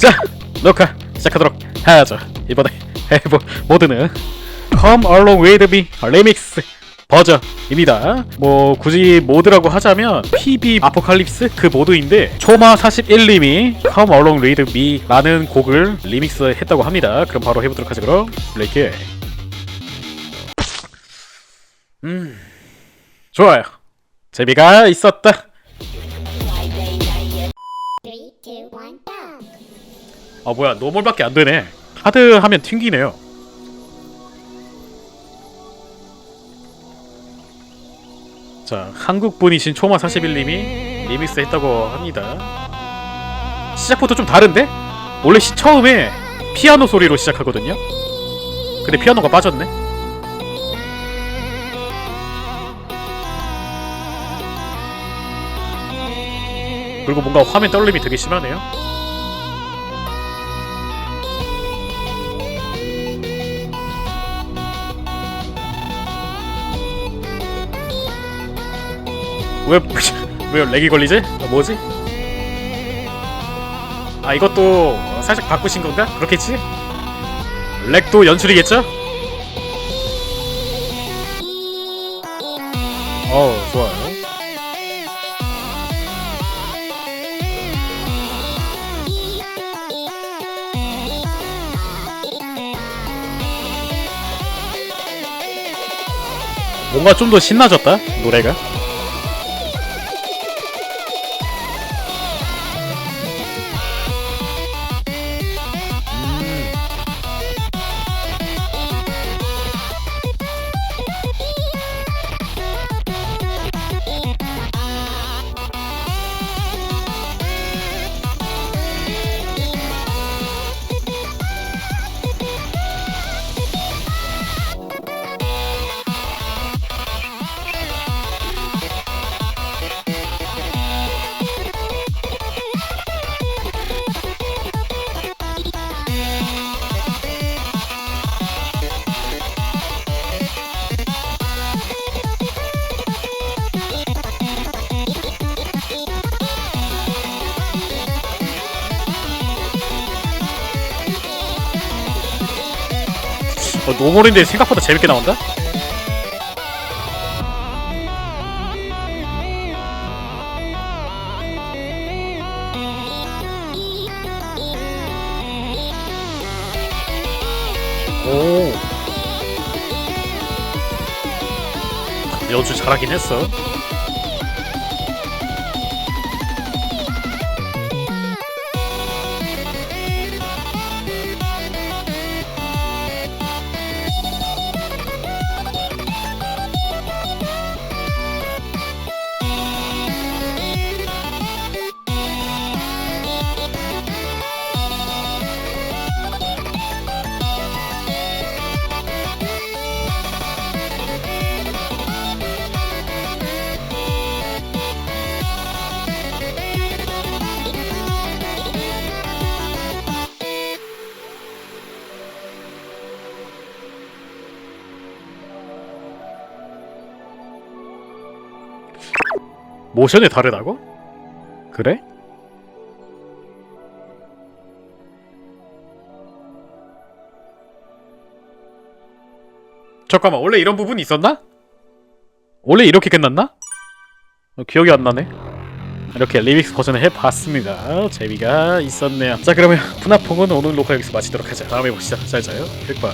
자, 녹화 시작하도록 하죠. 이번에 해볼 모드는 Come Along With Me 리믹스 버전입니다. 뭐 굳이 모드라고 하자면 PB 아포칼립스 그 모드인데 초마 41님이 Come Along With Me라는 곡을 리믹스 했다고 합니다. 그럼 바로 해보도록 하죠. 그럼 레이케. 음, 좋아요. 재미가 있었다. 아 뭐야 노멀밖에 안 되네. 하드 하면 튕기네요. 자 한국분이신 초마 41님이 리믹스 했다고 합니다. 시작부터 좀 다른데? 원래 시 처음에 피아노 소리로 시작하거든요. 근데 피아노가 빠졌네. 그리고 뭔가 화면 떨림이 되게 심하네요 왜, 왜 렉이 걸리지? 아, 뭐지? 아 이것도 살짝 바꾸신 건가? 그렇겠지? 렉도 연출이겠죠? 어 좋아요 뭔가 좀 더 신나졌다 노래가 어, 노멀인데 생각보다 재밌게 나온다? 오. 연주 잘하긴 했어. 모션이 다르다고? 그래? 잠깐만 원래 이런 부분이 있었나? 원래 이렇게 끝났나? 어, 기억이 안 나네 이렇게 리믹스 버전을 해봤습니다 재미가 있었네요 자 그러면 분화풍은 오늘 녹화 여기서 마치도록 하자 다음에 봅시다 잘 자요 백바